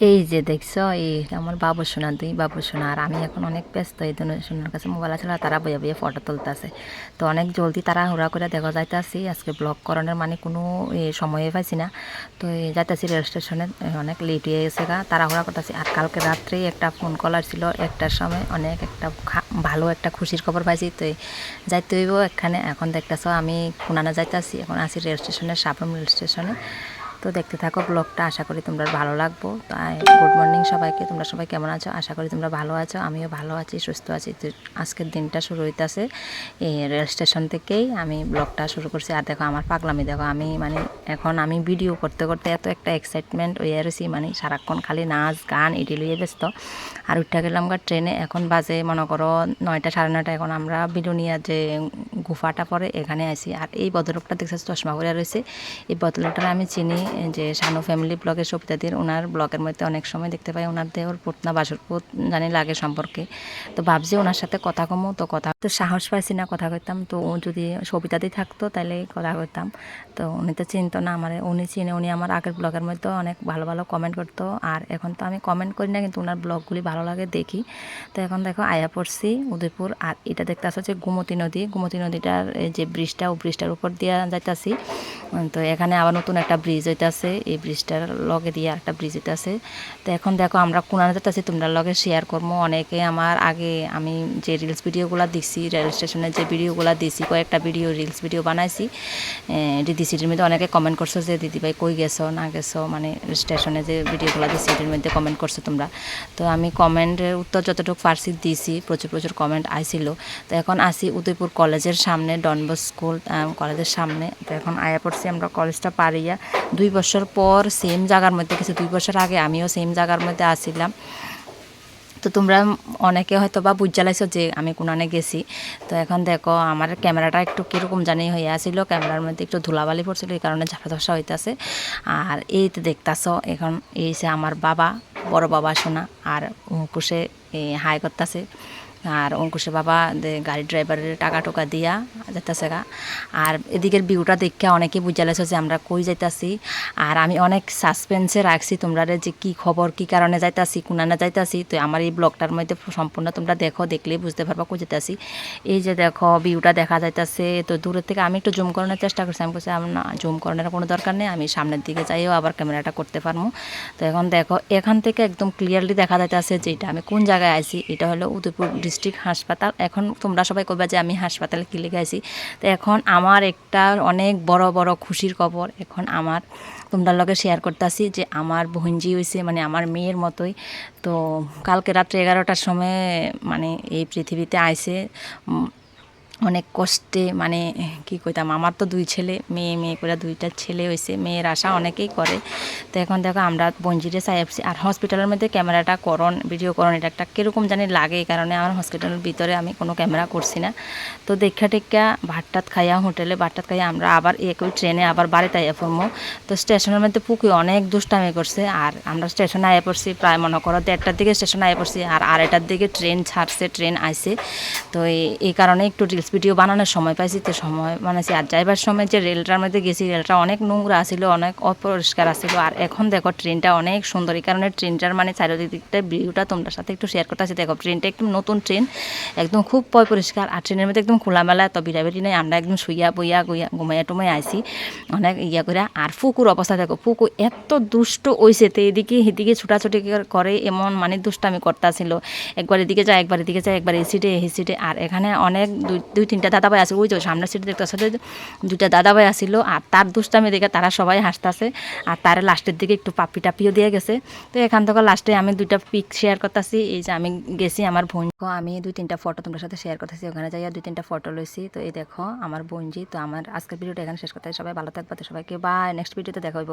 এই যে দেখছ, এই আমার বাবু সোনা, দুই বাবু সোনা, আর আমি এখন অনেক ব্যস্ত। এই জন্য সোনার কাছে মোবাইল আছে তারা বইয়া বইয়ে ফটো তুলতেছে। তো অনেক জলদি তারা হুড়া করে দেখা যাইতেছি, আজকে ব্লগ করানোর মানে কোনো সময়ে পাইছি না। তো যাইতেছি রেল স্টেশনে অনেক লেট হয়ে গেছে গা তারা হুড়া করতেছি। আর কালকে রাত্রে একটা ফোন কল আসছিল একটার সময়, অনেক একটা ভালো একটা খুশির খবর পাইছি। তো যাইতে হইব এখানে। এখন দেখতেছো আমি খুনানা যাইতেছি, এখন আছি রেল স্টেশনে সাবরম রেল স্টেশনে। তো দেখতে থাকো ব্লগটা। আশা করি তোমরা ভালো লাগবো। গুড মর্নিং সবাইকে। তোমরা সবাই কেমন আছো? আশা করি তোমরা ভালো আছো। আমিও ভালো আছি, সুস্থ আছি। আজকের দিনটা শুরু হইতেছে এই রেল স্টেশন থেকেই। আমি ব্লগটা শুরু করছি। আর দেখো আমার পাগলামি। দেখো আমি মানে এখন আমি ভিডিও করতে করতে এত একটা এক্সাইটমেন্ট হয়ে রয়েছি মানে সারাক্ষণ খালি নাচ, গান এটি লইয়ে ব্যস্ত। আর উঠে গেলাম ট্রেনে। এখন বাজে মনে করো নয়টা, সাড়ে নয়টা। এখন আমরা বিলুনিয়া যে গুফাটা পরে এখানে আছি আর এই ভদ্রলোকটা দেখছে চশমা করে রয়েছে এই ভদ্রলোকটা আমি চিনি। যে শানু ফ্যামিলি ব্লগের সবিতাদের ওনার ব্লগের মধ্যে অনেক সময় দেখতে পাই ওনার দেহর পুতনা বাসরপুত জানি লাগে সম্পর্কে। তো ভাবছি ওনার সাথে কথা কমো, তো কথা তো সাহস পাইছি না কথা কইতাম, তো ও যদি সবিতাতেই থাকতো তাহলে কথা কইতাম। তো উনি তো চিনতো না আমার, উনি চিনে, উনি আমার আগের ব্লগের মধ্যে অনেক ভালো ভালো কমেন্ট করতো। আর এখন তো আমি কমেন্ট করি না, কিন্তু ওনার ব্লগগুলি ভালো লাগে দেখি। তো এখন দেখো আয়া পড়ছি, উদয়পুর, আর এটা দেখতে যে গোমতী নদী, গোমতী নদীটার যে ব্রিজটা ও ব্রিজটার উপর দিয়ে যাইতাছি। তো এখানে আবার নতুন একটা ব্রিজ হইতাছে এই ব্রিজটার লগে দিয়ে একটা ব্রিজ হইতাছে তো এখন দেখো আমরা কোনানে যাইতাছি, তোমরা লগে শেয়ার করব অনেকে আমার আগে আমি যে রিলস ভিডিওগুলো দিছি রেল স্টেশনের যে ভিডিওগুলো দিছি, কয়েকটা ভিডিও রিলস ভিডিও বানাইছি দিদি সিটির মধ্যে অনেকে কমেন্ট করছ যে দিদিভাই কই গেছো, না গেছো? মানে স্টেশনে যে ভিডিওগুলো দিছি এটির মধ্যে কমেন্ট করছ তোমরা। তো আমি কমেন্টের উত্তর যতটুকু ফার্সি দিছি, প্রচুর প্রচুর কমেন্ট আইছিল। তো এখন আসি উদয়পুর কলেজের সামনে, ডনবস স্কুল কলেজের সামনে। তো এখন আয়া পড়ছি আমরা কলেজটা পারিয়া দুই বছর পর সেম জায়গার মধ্যে কিছু দুই বছর আগে আমিও সেম জায়গার মধ্যে আসিলাম। তো তোমরা অনেকে হয়তো বা বুঝালাইছো যে আমি কোনানে গেছি। তো এখন দেখো, আমার ক্যামেরাটা একটু কীরকম জানি হয়ে আসিল। ক্যামেরার মধ্যে একটু ধুলাবালি পড়ছিল, এই কারণে ঝাপা ধসা হইতাছে। আর এই তো দেখতাছো, এখন এই আমার বাবা, বড় বাবা শোনা আর অঙ্কুশে হাই করতেছে। আর অঙ্কুশের বাবা গাড়ি ড্রাইভারের টাকা টোকা দিয়া যাইতেছে গা আর এদিকের ভিউটা দেখে অনেকেই বুঝালেছে যে আমরা কই যাইতাছি। আর আমি অনেক সাসপেন্সে রাখছি তোমরা যে কি খবর, কি কারণে যাইতাছি কোনানে যাইতাছি। তো আমার এই ব্লগটার মধ্যে সম্পূর্ণ তোমরা দেখো, দেখলেই বুঝতে পারবা কই যাইতাছি। এই যে দেখো ভিউটা দেখা যাইতাছে তো দূরের থেকে আমি একটু জুম করানোর চেষ্টা করছি। আমি বলছি না জুম করানোর কোনো দরকার নেই, আমি সামনের দিকে যাইও, আবার ক্যামেরাটা করতে পারব তো এখন দেখো, এখান থেকে একদম ক্লিয়ারলি দেখা যাইতাছে যে এটা আমি কোন জায়গায় আছি এটা হলো উদয়পুর ডিস্ট্রিক্ট হাসপাতাল। এখন তোমরা সবাই কবে যে আমি হাসপাতালে কি গেছি তো এখন আমার একটা অনেক বড় বড় খুশির খবর। এখন আমার তোমরা লগে শেয়ার করতেছি যে আমার বহিনজি হয়েছে মানে আমার মেয়ের মতোই। তো কালকে রাত্রে এগারোটার সময় মানে এই পৃথিবীতে উম, অনেক কষ্টে মানে কি কইতাম, আমার তো দুই ছেলে, মেয়ে মেয়ে করে দুইটা ছেলে হয়েছে মেয়ের আশা অনেকেই করে। তো এখন দেখো আমরা বঞ্জিরে চাই আসছি আর হসপিটালের মধ্যে ক্যামেরাটা করন ভিডিও করন, এটা একটা কীরকম জানি লাগে এই কারণে আমার হসপিটালের ভিতরে আমি কোনো ক্যামেরা করছি না। তো দেখা টেক্কা ভাতটাত খাইয়া হোটেলে, ভাতটাত খাইয়া আমরা আবার একই ট্রেনে আবার বাড়িতে আইয়া পড়ব তো স্টেশনের মধ্যে পুকুর অনেক দুষ্টামি করছে, আর আমরা স্টেশনে আইয়া পড়ছি প্রায় মনে করো দেড়টার দিকে স্টেশনে আইয়া পড়ছি, আর আড়াইটার দিকে ট্রেন ছাড়ছে ট্রেন আইছে। তো এই কারণে একটু রিলস ভিডিও বানানোর সময় পাইছি, তো সময় মানে বানাইছি। আর যাইবার সময় যে রেলটার মধ্যে গেছি, রেলটা অনেক নোংরা আসিল অনেক অপরিষ্কার আসিল আর এখন দেখো, ট্রেনটা অনেক সুন্দর। এই কারণে ট্রেনটার মানে চারিদিকটা ভিউটা তোমার সাথে একটু শেয়ার করতে আছি। দেখো, ট্রেনটা একদম নতুন ট্রেন, একদম খুব পয় পরিষ্কার। আর ট্রেনের মধ্যে একদম খোলামেলা, এত বিরাবিরি নেই। আমরা একদম শুইয়া বইয়া গুইয়া ঘুমাইয়া টুমাই আইছি, অনেক ইয়া করে আর পুকুর অবস্থা দেখো পুকুর এত দুষ্ট হইছে, তো এদিকে এদিকে ছুটাছুটি করে এমন মানে দুষ্টামি করতেছিল। একবার এদিকে যায়, একবার এদিকে যায়, একবার এই সিটে আর এখানে অনেক দুই দুই তিনটা দাদাভাই আছে, ওই যে সামনের সিটে দেখতে আসলে দুইটা দাদাভাই আসিল, আর তার দুষ্টামি দেখে তারা সবাই হাসতেছে, আর তার লাস্টের দিকে একটু পাপি টাপিও দিয়ে গেছে। তো এখান থেকে লাস্টে আমি দুইটা পিক শেয়ার করতেছি, এই যে আমি গেছি আমার বোন আমি দুই তিনটা ফটো তোমার সাথে শেয়ার করতেছি, ওখানে যাই দুই তিনটা ফটো লইছি। তো এই দেখো আমার বোনজি, তো আমার আজকের ভিডিওটা এখানে শেষ করতে সবাই ভালো থাকবে সবাইকে বা নেক্সট ভিডিওতে দেখা হইব।